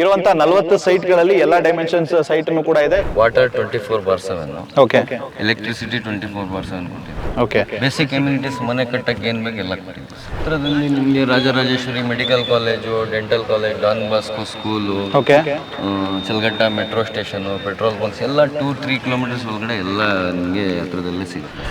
ಇರುವಂತ ನಲವತ್ತು ಸೈಟ್ಗಳಲ್ಲಿ ಎಲ್ಲ ಡೈಮೆನ್ಷನ್ಸ್ ಸೈಟ್ ಕೂಡ ಇದೆ. Water twenty four bar seven okay electricity twenty four bar seven okay basic communities ಮನೆ ಕಟ್ಟಕ್ಕೆ ಏನು ಬೇಕು ಎಲ್ಲ ಕೊಟ್ಟಿದ್ದೀವಿ. ಹತ್ರದಲ್ಲಿ ನಿಮಗೆ Rajarajeshwari medical college dental college Don Bosco school okay Challaghatta metro station petrol bunks ಎಲ್ಲ ಟೂ ತ್ರೀ ಕಿಲೋಮೀಟರ್ಸ್ ಒಳಗಡೆ ಎಲ್ಲ ನಿಮಗೆ ಹತ್ರದಲ್ಲೇ ಸಿಗುತ್ತೆ.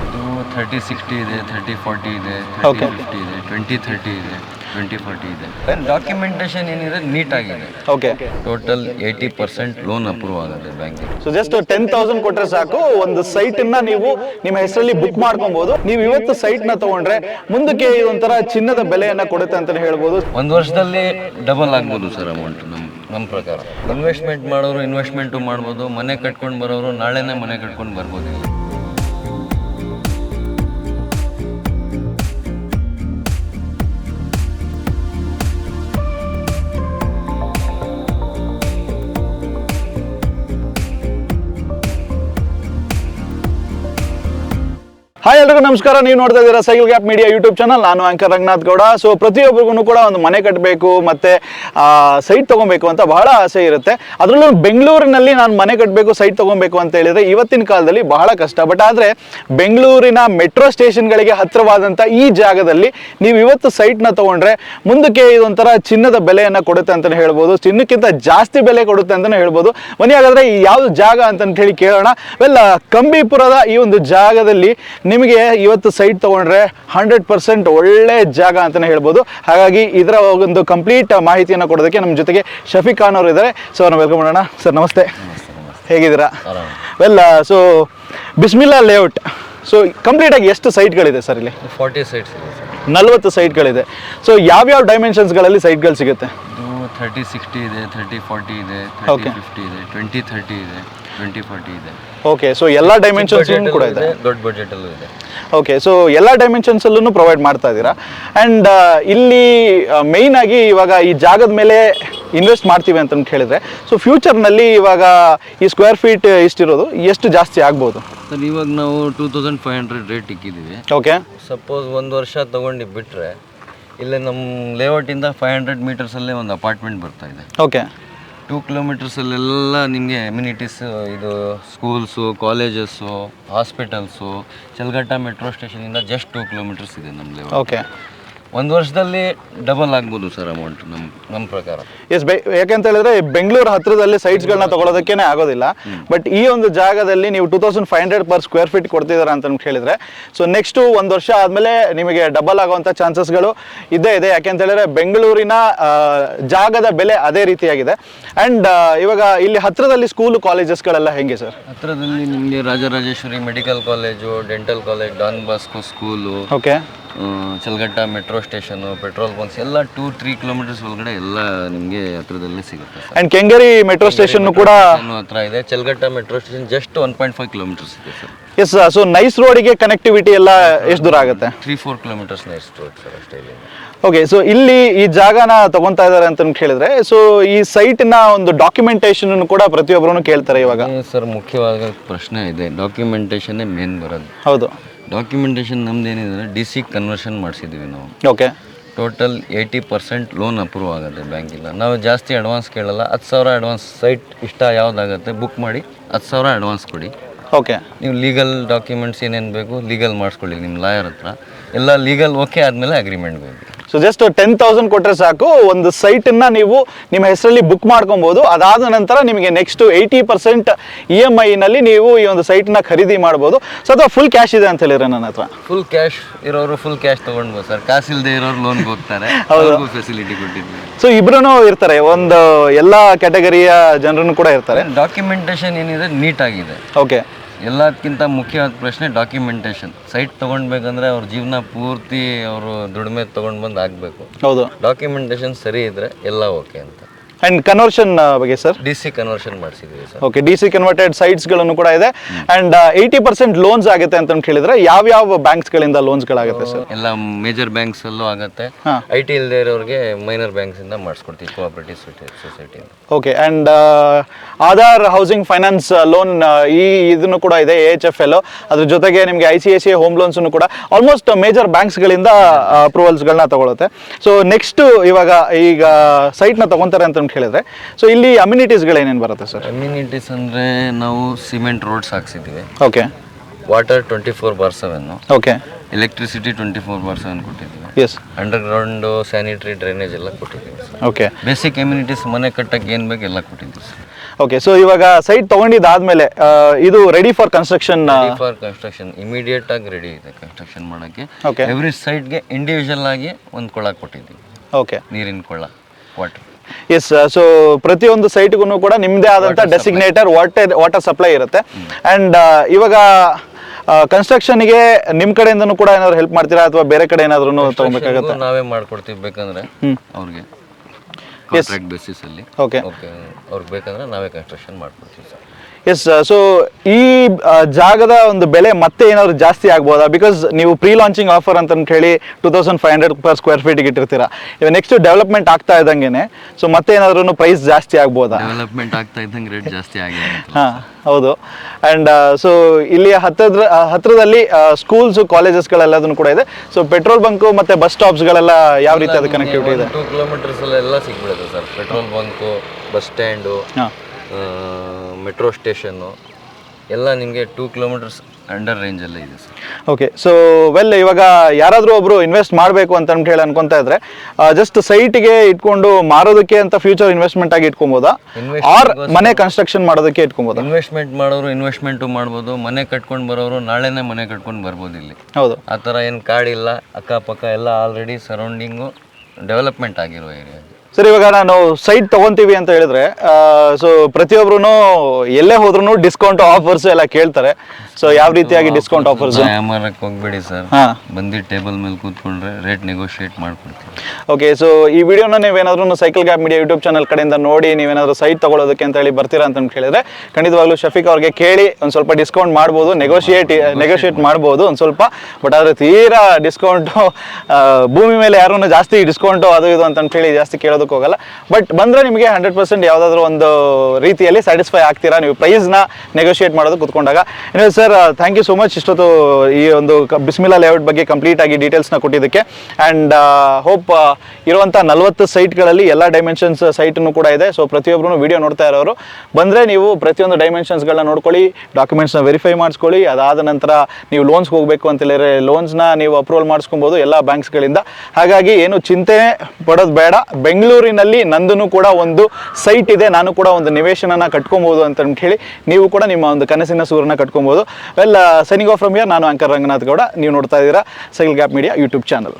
ಥರ್ಟಿ ಸಿಕ್ಸ್ಟಿ ಇದೆ ಥರ್ಟಿ ಫಾರ್ಟಿ ಇದೆ ಥರ್ಟಿ ಫಿಫ್ಟಿ ಇದೆ ಟ್ವೆಂಟಿ ಥರ್ಟಿ ಇದೆ ಟ್ವೆಂಟಿ ಫಾರ್ಟಿ ಇದೆ. ಡಾಕ್ಯುಮೆಂಟೇಷನ್ ಏನಿದೆ ನೀಟಾಗಿದೆ okay total eighty percent loan approve ಆಗುತ್ತೆ ಬ್ಯಾಂಕಿಗೆ ಸೊ ಜಸ್ಟ್ ಟೆನ್ ತೌಸಂಡ್ ಕೊಟ್ಟರೆ ಸಾಕು ಒಂದು ಸೈಟ್ ಅನ್ನ ನೀವು ನಿಮ್ಮ ಹೆಸರಲ್ಲಿ ಬುಕ್ ಮಾಡ್ಕೊಬಹುದು ನೀವು ಇವತ್ತು ಸೈಟ್ನ ತಗೊಂಡ್ರೆ ಮುಂದಕ್ಕೆ ಒಂಥರ ಚಿನ್ನದ ಬೆಲೆಯನ್ನ ಕೊಡುತ್ತೆ ಅಂತ ಹೇಳ್ಬೋದು. ಒಂದು ವರ್ಷದಲ್ಲಿ ಡಬಲ್ ಆಗ್ಬೋದು ಸರ್ ಅಮೌಂಟ್ ನಮ್ಮ ನಮ್ಮ ಪ್ರಕಾರ. ಇನ್ವೆಸ್ಟ್ಮೆಂಟ್ ಮಾಡೋರು ಇನ್ವೆಸ್ಟ್ಮೆಂಟು ಮಾಡ್ಬೋದು ಮನೆ ಕಟ್ಕೊಂಡು ಬರೋರು ನಾಳೆನೇ ಮನೆ ಕಟ್ಕೊಂಡು ಬರ್ಬೋದು ಹಾಯ್ ಎಲ್ರಿಗೂ ನಮಸ್ಕಾರ. ನೀವು ನೋಡ್ತಾ ಇದ್ದೀರಾ cycle gap media YouTube channel ನಾನು ಆಂಕರ್ ರಂಗನಾಥ್ ಗೌಡ. ಸೊ ಪ್ರತಿಯೊಬ್ಬರಿಗೂ ಕೂಡ ಒಂದು ಮನೆ ಕಟ್ಟಬೇಕು ಮತ್ತೆ ಸೈಟ್ ತಗೊಬೇಕು ಅಂತ ಬಹಳ ಆಸೆ ಇರುತ್ತೆ. ಅದರಲ್ಲೂ ಬೆಂಗಳೂರಿನಲ್ಲಿ ನಾನು ಮನೆ ಕಟ್ಟಬೇಕು ಸೈಟ್ ತಗೊಬೇಕು ಅಂತ ಹೇಳಿದ್ರೆ ಇವತ್ತಿನ ಕಾಲದಲ್ಲಿ ಬಹಳ ಕಷ್ಟ. ಬಟ್ ಆದರೆ, ಬೆಂಗಳೂರಿನ ಮೆಟ್ರೋ ಸ್ಟೇಷನ್ಗಳಿಗೆ ಹತ್ತಿರವಾದಂಥ ಈ ಜಾಗದಲ್ಲಿ ನೀವು ಇವತ್ತು ಸೈಟ್ನ ತಗೊಂಡ್ರೆ ಮುಂದಕ್ಕೆ ಇದೊಂಥರ ಚಿನ್ನದ ಬೆಲೆಯನ್ನು ಕೊಡುತ್ತೆ ಅಂತಲೇ ಹೇಳ್ಬೋದು. ಚಿನ್ನಕ್ಕಿಂತ ಜಾಸ್ತಿ ಬೆಲೆ ಕೊಡುತ್ತೆ ಅಂತಲೇ ಹೇಳ್ಬೋದು. ಬನ್ನಿ ಹಾಗಾದರೆ ಯಾವ್ದು ಜಾಗ ಅಂತ ಹೇಳಿ ಕೇಳೋಣ ವೆಲ್ ಕಂಬಿಪುರದ ಈ ಒಂದು ಜಾಗದಲ್ಲಿ ನಿಮಗೆ ಇವತ್ತು ಸೈಟ್ ತಗೊಂಡ್ರೆ ಹಂಡ್ರೆಡ್ ಪರ್ಸೆಂಟ್ ಒಳ್ಳೆ ಜಾಗ ಅಂತಲೇ ಹೇಳ್ಬೋದು. ಹಾಗಾಗಿ ಇದರ ಒಂದು ಕಂಪ್ಲೀಟ್ ಮಾಹಿತಿಯನ್ನು ಕೊಡೋದಕ್ಕೆ ನಮ್ಮ ಜೊತೆಗೆ ಶಫೀಕ್ ಖಾನ್ ಅವರು ಇದ್ದಾರೆ ಸೊ ನಾವು ವೆಲ್ಕಮ್ ಮಾಡೋಣ. ಸರ್ ನಮಸ್ತೆ. ಹೇಗಿದ್ದೀರಾ? Well so Bismillah layout so ಕಂಪ್ಲೀಟಾಗಿ ಎಷ್ಟು ಸೈಟ್ಗಳಿದೆ ಸರ್ ಇಲ್ಲಿ? ಫಾರ್ಟಿ ಸೈಟ್ಸ್ ನಲ್ವತ್ತು ಸೈಟ್ಗಳಿದೆ. ಸೊ ಯಾವ್ಯಾವ ಡೈಮೆನ್ಷನ್ಸ್ಗಳಲ್ಲಿ ಸೈಟ್ಗಳು ಸಿಗುತ್ತೆ? ಥರ್ಟಿ ಸಿಕ್ಸ್ಟಿ ಇದೆ ಥರ್ಟಿ ಫಾರ್ಟಿ ಇದೆ ಥರ್ಟಿ. ಫಿಫ್ಟಿ ಇದೆ ಟ್ವೆಂಟಿ ಥರ್ಟಿ ಇದೆ ಟ್ವೆಂಟಿ ಫಾರ್ಟಿ ಇದೆ. ಓಕೆ ಸೊ ಎಲ್ಲ ಡೈಮೆನ್ಷನ್ಸ್ ಕೂಡ ಇದೆ. ದೊಡ್ಡ ಬಜೆಟ್ ಅಲ್ಲೂ ಇದೆ. ಓಕೆ ಸೊ ಎಲ್ಲ ಡೈಮೆನ್ಷನ್ಸ್ ಅಲ್ಲೂ ಪ್ರೊವೈಡ್ ಮಾಡ್ತಾ ಇದ್ದೀರಾ? ಅಂಡ್ ಇಲ್ಲಿ ಮೇಯ್ನ್ ಆಗಿ ಇವಾಗ ಈ ಜಾಗದ ಮೇಲೆ ಇನ್ವೆಸ್ಟ್ ಮಾಡ್ತೀವಿ ಅಂತ ಹೇಳಿದ್ರೆ ಸೊ ಫ್ಯೂಚರ್ನಲ್ಲಿ ಇವಾಗ ಈ ಸ್ಕ್ವೇರ್ ಫೀಟ್ ಇಷ್ಟಿರೋದು ಎಷ್ಟು ಜಾಸ್ತಿ ಆಗ್ಬೋದು? ಸರ್ ಇವಾಗ ನಾವು two thousand five hundred rate ಇಕ್ಕಿದ್ದೀವಿ. Okay suppose ಒಂದು ವರ್ಷ ತಗೊಂಡು ಬಿಟ್ಟರೆ ಇಲ್ಲೇ ನಮ್ಮ ಲೇಔಟಿಂದ ಫೈವ್ ಹಂಡ್ರೆಡ್ ಮೀಟರ್ಸಲ್ಲೇ ಒಂದು ಅಪಾರ್ಟ್ಮೆಂಟ್ ಬರ್ತಾ ಇದೆ. ಓಕೆ ಟೂ ಕಿಲೋಮೀಟರ್ಸಲ್ಲೆಲ್ಲ ನಿಮಗೆ ಅಮ್ಯುನಿಟೀಸ್ ಇದು schools colleges hospitals Challaghatta metro ಸ್ಟೇಷನಿಂದ just two kilometres ಇದೆ ನಮ್ಮ ಲೇಔಟ್ ಓಕೆ ಒಂದು ವರ್ಷದಲ್ಲಿ ಡಬಲ್ ಆಗ್ಬೋದು ಸರ್ ಅಮೌಂಟ್ ನಮ್ಮ ನಮ್ಮ ಪ್ರಕಾರ. ಎಸ್ ಬೈ ಯಾಕಂತ ಹೇಳಿದ್ರೆ ಬೆಂಗಳೂರು ಹತ್ರದಲ್ಲಿ ಸೈಟ್ಸ್ಗಳನ್ನ ತಗೊಳ್ಳೋದಕ್ಕೇನೆ ಆಗೋದಿಲ್ಲ. ಬಟ್ ಈ ಒಂದು ಜಾಗದಲ್ಲಿ ನೀವು two thousand five hundred per square feet ಕೊಡ್ತಿದ್ದಾರೆ ಅಂತ ಹೇಳಿದ್ರೆ. ಸೊ ನೆಕ್ಸ್ಟ್ ಒಂದು ವರ್ಷ ಆದಮೇಲೆ ನಿಮಗೆ ಡಬಲ್ ಆಗುವಂಥ ಚಾನ್ಸಸ್ಗಳು ಇದ್ದೇ ಇದೆ. ಯಾಕೆಂತ ಹೇಳಿದ್ರೆ ಬೆಂಗಳೂರಿನ ಜಾಗದ ಬೆಲೆ ಅದೇ ರೀತಿಯಾಗಿದೆ. ಆ್ಯಂಡ್ ಇವಾಗ ಇಲ್ಲಿ ಹತ್ರದಲ್ಲಿ ಸ್ಕೂಲು ಕಾಲೇಜಸ್ಗಳೆಲ್ಲ ಹೆಂಗೆ ಸರ್ ಹತ್ರದಲ್ಲಿ ನಿಮಗೆ Rajarajeshwari medical college dental college Don Bosco school okay Challaghatta metro station petrol bunks ಎಲ್ಲ ಟೂ ತ್ರೀ ಕಿಲೋಮೀಟರ್ಸ್ ಒಳಗಡೆ ಎಲ್ಲ ನಿಮಗೆ ಹತ್ರದಲ್ಲೇ ಸಿಗುತ್ತೆ sir. And Kengeri metro station ಕೂಡ ಹತ್ರ ಇದೆ. Challaghatta metro station just one point five kilometres ಇದೆ ಸರ್. ಎಸ್ ಸೊ ನೈಸ್ ರೋಡಿಗೆ ಕನೆಕ್ಟಿವಿಟಿ ಎಲ್ಲ ಎಷ್ಟು ದೂರ ಆಗುತ್ತೆ? Three four kilometres nice road sir ಅಷ್ಟೇ ಇಲ್ಲಿ. ಓಕೆ ಸೊ ಇಲ್ಲಿ ಈ ಜಾಗನ ತಗೊಂತಾ ಇದ್ದಾರೆ ಅಂತ ಹೇಳಿದ್ರೆ ಸೊ ಈ ಸೈಟ್ನ ಒಂದು ಡಾಕ್ಯುಮೆಂಟೇಶನ್ ಕೂಡ ಪ್ರತಿಯೊಬ್ಬರು ಕೇಳ್ತಾರೆ ಇವಾಗ. ಸರ್ ಮುಖ್ಯವಾದ ಪ್ರಶ್ನೆ ಇದೆ. ಡಾಕ್ಯುಮೆಂಟೇಶನ್ನೇ ಮೇನ್ ಬರೋದು. ಹೌದು. ಡಾಕ್ಯುಮೆಂಟೇಷನ್ ನಮ್ದು ಏನಿದೆ ಡಿ ಸಿ ಕನ್ವರ್ಷನ್ ಮಾಡಿಸಿದ್ದೀವಿ ನಾವು. Okay total eighty percent loan approve ಆಗುತ್ತೆ ಬ್ಯಾಂಕಿಲ್ಲ ನಾವು ಜಾಸ್ತಿ ಅಡ್ವಾನ್ಸ್ ಕೇಳಲ್ಲ ಹತ್ತು ಸಾವಿರ ಅಡ್ವಾನ್ಸ್ ಸೈಟ್ ಇಷ್ಟ ಯಾವುದಾಗುತ್ತೆ ಬುಕ್ ಮಾಡಿ ಹತ್ತು ಸಾವಿರ ಅಡ್ವಾನ್ಸ್ ಕೊಡಿ. ಓಕೆ ನೀವು ಲೀಗಲ್ ಡಾಕ್ಯುಮೆಂಟ್ಸ್ ಏನೇನು ಬೇಕು ಲೀಗಲ್ ಮಾಡಿಸ್ಕೊಳ್ಳಿ ನಿಮ್ಮ ಲಾಯರ್ ಹತ್ರ. ಎಲ್ಲ ಲೀಗಲ್ ಓಕೆ ಆದಮೇಲೆ ಅಗ್ರಿಮೆಂಟ್ ಬೇಕು ಸೊ ಜಸ್ಟ್ ಟೆನ್ ತೌಸಂಡ್ ಕೊಟ್ಟರೆ ಸಾಕು. ಒಂದು ಸೈಟನ್ನ ನೀವು ನಿಮ್ಮ ಹೆಸರಲ್ಲಿ ಬುಕ್ ಮಾಡ್ಕೊಬೋದು. ಅದಾದ ನಂತರ ನಿಮಗೆ next eighty percent E M ಐನಲ್ಲಿ ನೀವು ಈ ಒಂದು ಸೈಟ್ನ ಖರೀದಿ ಮಾಡ್ಬೋದು. ಸೊ ಅಥವಾ ಫುಲ್ ಕ್ಯಾಶ್ ಇದೆ ಅಂತ ಹೇಳಿದ್ರೆ ನನ್ನ ಹತ್ರ? ಫುಲ್ ಕ್ಯಾಶ್ ಇರೋರು ಫುಲ್ ಕ್ಯಾಶ್ ತೊಗೊಂಡ್ಬೋದು ಸರ್ ಕಾಸು ಇಲ್ಲದೆ ಇರೋರು ಲೋನ್ ಹೋಗ್ತಾರೆ. ಅವ್ರಿಗೂ ಫೆಸಿಲಿಟಿ ಕೊಟ್ಟಿದ್ವಿ ಸೊ ಇಬ್ರು ಇರ್ತಾರೆ. ಒಂದು ಎಲ್ಲ ಕ್ಯಾಟಗರಿಯ ಜನರನ್ನು ಕೂಡ ಇರ್ತಾರೆ. ಡಾಕ್ಯುಮೆಂಟೇಷನ್ ಏನಿದೆ ನೀಟಾಗಿದೆ ಓಕೆ ಎಲ್ಲದಕ್ಕಿಂತ ಮುಖ್ಯವಾದ ಪ್ರಶ್ನೆ ಡಾಕ್ಯುಮೆಂಟೇಷನ್ ಸೈಟ್ ತೊಗೊಳ್ಬೇಕಂದ್ರೆ ಅವ್ರ ಜೀವನ ಪೂರ್ತಿ ಅವರು ದುಡಿಮೆ ತೊಗೊಂಡು ಬಂದು ಆಗಬೇಕು. ಹೌದು. ಡಾಕ್ಯುಮೆಂಟೇಷನ್ ಸರಿ ಇದ್ರೆ ಎಲ್ಲ ಓಕೆ ಅಂತ. ಆ್ಯಂಡ್ ಕನ್ವರ್ಷನ್ ಬಗ್ಗೆ sir D C conversion ಮಾಡಿಸಿದ್ದೀವಿ sir okay D C converted ಸೈಟ್ಸ್ಗಳನ್ನು ಕೂಡ ಇದೆ. ಅಂಡ್ ಏಯ್ಟಿ ಪರ್ಸೆಂಟ್ ಲೋನ್ಸ್ ಆಗುತ್ತೆ ಅಂತ ಹೇಳಿದ್ರೆ ಯಾವ ಬ್ಯಾಂಕ್ಸ್ಗಳಿಂದ ಲೋನ್ಸ್ಗಳಾಗುತ್ತೆ ಸರ್ ಎಲ್ಲ ಮೇಜರ್ ಬ್ಯಾಂಕ್ಸ್ ಅಲ್ಲೂ ಆಗುತ್ತೆ. ಐ ಟಿ ಇಲ್ಲದೆ ಇರೋರಿಗೆ ಮೈನರ್ ಬ್ಯಾಂಕ್ಸ್ ಇಂದ. ಮಾಡಿಸ್ಕೊಡ್ತೀವಿ cooperative society okay and Aadhaar housing finance loan ಈ ಇದನ್ನು ಕೂಡ ಇದೆ ಎ ಎಚ್ ಎಫ್ ಎಲ್ ಅದ್ರ ಜೊತೆಗೆ ನಿಮಗೆ I C I C home ಲೋನ್ಸನ್ನು ಕೂಡ ಆಲ್ಮೋಸ್ಟ್ ಮೇಜರ್ ಬ್ಯಾಂಕ್ಸ್ಗಳಿಂದ ಅಪ್ರೂವಲ್ಸ್ಗಳನ್ನ ತಗೊಳುತ್ತೆ. ಸೊ ನೆಕ್ಸ್ಟ್ ಇವಾಗ ಈಗ ಸೈಟ್ನ ತಗೊತಾರೆ ಅಂತ ಅಂತ ಹೇಳಿದ್ರೆ. ಸೊ ಇಲ್ಲಿ ಅಮ್ಯುನಿಟೀಸ್ಗಳೇನೇನು ಬರುತ್ತೆ ಸರ್ ಅಮ್ಯುನಿಟೀಸ್ ಅಂದರೆ ನಾವು cement roads ಹಾಕ್ಸಿದ್ದೀವಿ. Okay water twenty four bar seven okay electricity twenty four bar seven ಕೊಟ್ಟಿದ್ದೀವಿ. ಎಸ್ ಅಂಡರ್ಗ್ರೌಂಡು ಸ್ಯಾನಿಟರಿ ಡ್ರೈನೇಜ್ ಎಲ್ಲ ಕೊಟ್ಟಿದ್ದೀವಿ ಸರ್ ಓಕೆ ಬೇಸಿಕ್ ಕಮ್ಯುನಿಟೀಸ್ ಮನೆ ಕಟ್ಟಕ್ಕೆ ಏನು ಬೇಕು ಎಲ್ಲ ಕೊಟ್ಟಿದ್ದೀವಿ ಸರ್ ಓಕೆ ಸೊ ಇವಾಗ ಸೈಟ್ ತೊಗೊಂಡಿದ್ದಾದ್ಮೇಲೆ ಆ, ಇದು ready for construction for construction immediate ಆಗಿ ರೆಡಿ ಇದೆ ಕನ್ಸ್ಟ್ರಕ್ಷನ್ ಮಾಡೋಕ್ಕೆ. ಓಕೆ ಎವ್ರಿ ಸೈಟ್ಗೆ ಇಂಡಿವಿಜುವಲ್ ಆಗಿ ಒಂದು ಕೊಳ ಕೊಟ್ಟಿದ್ದೀವಿ. ಓಕೆ ನೀರಿನ ಕೊಳ ವಾಟರ್ ಎಸ್ ಸೊ ಪ್ರತಿಯೊಂದು ಸೈಟ್ಗೂ ಕೂಡ ನಿಮ್ಮದೇ ಆದಂಥ ಡೆಸಿಗ್ನೇಟರ್ ವಾಟರ್ ವಾಟರ್ ಸಪ್ಲೈ ಇರುತ್ತೆ. ಆ್ಯಂಡ್ ಇವಾಗ ಕನ್ಸ್ಟ್ರಕ್ಷನ್ಗೆ ನಿಮ್ಮ ಕಡೆಯಿಂದನೂ ಕೂಡ ಏನಾದ್ರು ಹೆಲ್ಪ್ ಮಾಡ್ತೀರಾ? ಅಥವಾ ಬೇರೆ ಕಡೆ ಏನಾದ್ರೂ ತಗೋಬೇಕಾಗುತ್ತೆ? ನಾವೇ ಮಾಡ್ಕೊಡ್ತೀವಿ ಬೇಕಂದ್ರೆ ಅವ್ರಿಗೆ. ಕಾಂಟ್ರಾಕ್ಟ್ ಬೇಸಿಸ್ ಅಲ್ಲಿ. ಓಕೆ ಓಕೆ ಅವ್ರಿಗೆ ಬೇಕಂದ್ರೆ ನಾವೇ ಕನ್ಸ್ಟ್ರಕ್ಷನ್ ಮಾಡ್ಕೊಡ್ತೀವಿ ಸರ್ ಎಸ್ ಸೊ ಈ ಜಾಗದ ಒಂದು ಬೆಲೆ ಮತ್ತೆ ಏನಾದ್ರು ಜಾಸ್ತಿ ಆಗ್ಬೋದಾ? ಬಿಕಾಸ್ ನೀವು ಪ್ರೀ ಲಾಂಚಿಂಗ್ ಆಫರ್ ಅಂತ ಹೇಳಿ two thousand five hundred per square ಫೀಟ್ಗೆ ಇಟ್ಟಿರ್ತೀರಾ. ಇವಾಗ ನೆಕ್ಸ್ಟ್ ಡೆವಲಪ್ಮೆಂಟ್ ಆಗ್ತಾ ಇದ್ದಂಗೆನೆ. ಸೊ ಮತ್ತೆ ಏನಾದ್ರೂ ಪ್ರೈಸ್ ಜಾಸ್ತಿ ಆಗ್ಬೋದಾ? ಡೆವಲಪ್ಮೆಂಟ್ ಆಗ್ತಾ ಇದ್ದಂಗೆ ರೇಟ್ ಜಾಸ್ತಿ ಆಗಿದೆ ಹಾಂ ಹೌದು. ಆ್ಯಂಡ್ ಸೊ ಇಲ್ಲಿ ಹತ್ತಿರ ಹತ್ತಿರದಲ್ಲಿ ಸ್ಕೂಲ್ಸು ಕಾಲೇಜಸ್ಗಳೆಲ್ಲದನ್ನು ಕೂಡ ಇದೆ. ಸೊ ಪೆಟ್ರೋಲ್ ಬಂಕು ಮತ್ತು ಬಸ್ ಸ್ಟಾಪ್ಸ್ಗಳೆಲ್ಲ ಯಾವ ರೀತಿ ಅದು ಕನೆಕ್ಟಿವಿಟಿ ಇದೆ? ಟೂ ಕಿಲೋಮೀಟರ್ಸ್ ಎಲ್ಲ ಸಿಗ್ಬಿಡುತ್ತೆ sir petrol bunk bus stand ಹಾಂ. Metro station. ಎಲ್ಲ ನಿಮಗೆ ಟೂ ಕಿಲೋಮೀಟರ್ಸ್ ಅಂಡರ್ ರೇಂಜಲ್ಲೇ ಇದೆ ಸರ್ ಓಕೆ ಸೊ ವೆಲ್ ಇವಾಗ ಯಾರಾದರೂ ಒಬ್ಬರು ಇನ್ವೆಸ್ಟ್ ಮಾಡಬೇಕು ಅಂತ ಅಂದ್ಬಿಟ್ಟು ಹೇಳಿ ಅನ್ಕೊಂತ ಇದ್ರೆ ಜಸ್ಟ್ ಸೈಟ್ಗೆ ಇಟ್ಕೊಂಡು ಮಾರೋದಕ್ಕೆ ಅಂತ ಫ್ಯೂಚರ್ ಇನ್ವೆಸ್ಟ್ಮೆಂಟ್ ಆಗಿ ಇಟ್ಕೊಬೋದಾ? ಆರ್ ಮನೆ ಕನ್ಸ್ಟ್ರಕ್ಷನ್ ಮಾಡೋದಕ್ಕೆ ಇಟ್ಕೊಬೋದು? ಇನ್ವೆಸ್ಟ್ಮೆಂಟ್ ಮಾಡೋರು ಇನ್ವೆಸ್ಟ್ಮೆಂಟು ಮಾಡ್ಬೋದು ಮನೆ ಕಟ್ಕೊಂಡು ಬರೋರು ನಾಳೆನೇ ಮನೆ ಕಟ್ಕೊಂಡು ಬರ್ಬೋದು ಇಲ್ಲಿ. ಹೌದು. ಆ ಥರ ಏನು ಕಾಡಿಲ್ಲ ಅಕ್ಕಪಕ್ಕ ಎಲ್ಲ ಆಲ್ರೆಡಿ ಸರೌಂಡಿಂಗು ಡೆವಲಪ್ಮೆಂಟ್ ಆಗಿರೋ ಏರಿಯಾ ಸರ್ ಇವಾಗ ನಾನು ಸೈಟ್ ತಗೊಂತೀವಿ ಅಂತ ಹೇಳಿದ್ರೆ ಸೊ ಪ್ರತಿಯೊಬ್ರು ಎಲ್ಲೇ ಹೋದ್ರು ಡಿಸ್ಕೌಂಟ್ ಆಫರ್ಸ್ ಎಲ್ಲ ಕೇಳ್ತಾರೆ. ಸೊ ಯಾವ ರೀತಿಯಾಗಿ ಡಿಸ್ಕೌಂಟ್ ಆಫರ್ಸ್ ಹೋಗ್ಬೇಡಿ ಸರ್ ಬಂದು ಟೇಬಲ್ ಮೇಲೆ ಕೂತ್ಕೊಂಡ್ರೆ ರೇಟ್ ನೆಗೋಷಿಯೇಟ್ ಮಾಡ್ಕೊಡ್ತೀವಿ. ಓಕೆ ಸೊ ಈ ವಿಡಿಯೋನ ನೀವೇನಾದ್ರೂ cycle gap media YouTube channel ಕಡೆಯಿಂದ ನೋಡಿ ನೀವೇನಾದ್ರೂ ಸೈಟ್ ತಗೊಳ್ಳೋದಕ್ಕೆ ಅಂತ ಹೇಳಿ ಬರ್ತೀರಾ ಅಂತ ಕೇಳಿದ್ರೆ ಖಂಡಿತವಾಗ್ಲೂ ಶಫೀಕ್ ಅವ್ರಿಗೆ ಕೇಳಿ ಒಂದು ಸ್ವಲ್ಪ ಡಿಸ್ಕೌಂಟ್ ಮಾಡ್ಬೋದು ನೆಗೋಷಿಯೇಟ್ ನೆಗೋಷಿಯೇಟ್ ಮಾಡ್ಬೋದು. ಒಂದು ಸ್ವಲ್ಪ. ಬಟ್ ಆದರೆ ತೀರಾ ಡಿಸ್ಕೌಂಟು ಭೂಮಿ ಮೇಲೆ ಯಾರನ್ನು ಜಾಸ್ತಿ ಡಿಸ್ಕೌಂಟು ಅದು ಇದು ಅಂತ ಹೇಳಿ ಜಾಸ್ತಿ ಕೇಳೋದಕ್ಕೆ ಹೋಗಲ್ಲ. ಬಟ್ ಬಂದ್ರೆ ನಿಮಗೆ ಹಂಡ್ರೆಡ್ ಪರ್ಸೆಂಟ್ ಯಾವುದಾದ್ರೂ ಒಂದು ರೀತಿಯಲ್ಲಿ ಸ್ಯಾಟಿಸ್ಫೈ ಆಗ್ತೀರಾ? ನೀವು ಪ್ರೈಸ್ನ ನೆಗೋಷಿಯೇಟ್ ಮಾಡೋದು ಕುತ್ಕೊಂಡಾಗ. ಏನಿದೆ sir thank you so much ಇಷ್ಟೊತ್ತು ಈ ಒಂದು ಬಿಸ್ಮಿಲಾ ಲೇಔಟ್ ಬಗ್ಗೆ ಕಂಪ್ಲೀಟ್ ಆಗಿ ಡೀಟೇಲ್ಸ್ನ ಕೊಟ್ಟಿದ್ದಕ್ಕೆ. ಆ್ಯಂಡ್ ಹೋಪ್ ಇರುವಂಥ ನಲವತ್ತು ಸೈಟ್ಗಳಲ್ಲಿ ಎಲ್ಲ ಡೈಮೆನ್ಷನ್ಸ್ ಸೈಟನ್ನು ಕೂಡ ಇದೆ. ಸೊ ಪ್ರತಿಯೊಬ್ಬರು ವಿಡಿಯೋ ನೋಡ್ತಾ ಇರೋರು. ಬಂದರೆ ನೀವು ಪ್ರತಿಯೊಂದು ಡೈಮೆನ್ಷನ್ಸ್ಗಳನ್ನ ನೋಡ್ಕೊಳ್ಳಿ ಡಾಕ್ಯುಮೆಂಟ್ಸ್ನ ವೆರಿಫೈ ಮಾಡಿಸ್ಕೊಳ್ಳಿ. ಅದಾದ ನಂತರ ನೀವು ಲೋನ್ಸ್ಗೆ ಹೋಗಬೇಕು ಅಂತ ಹೇಳಿದ್ರೆ ಲೋನ್ಸ್ನ ನೀವು ಅಪ್ರೂವಲ್ ಮಾಡಿಸ್ಕೊಬೋದು ಎಲ್ಲ ಬ್ಯಾಂಕ್ಸ್ಗಳಿಂದ ಹಾಗಾಗಿ ಏನು ಚಿಂತೆ ಪಡೋದು ಬೇಡ. ಬೆಂಗಳೂರಿನಲ್ಲಿ ನಂದನು ಕೂಡ ಒಂದು ಸೈಟ್ ಇದೆ. ನಾನು ಕೂಡ ಒಂದು ನಿವೇಶನನ ಕಟ್ಕೊಬೋದು ಅಂತ ಹೇಳಿ ನೀವು ಕೂಡ ನಿಮ್ಮ ಒಂದು ಕನಸಿನ ಸೂರನ್ನ ಕಟ್ಕೊಬೋದು. Well signing off from here ನಾನು ಅಂಕರ್ ರಂಗನಾಥ್ ಗೌಡ. ನೀವು ನೋಡ್ತಾ ಇದ್ದೀರಾ cycle gap media YouTube channel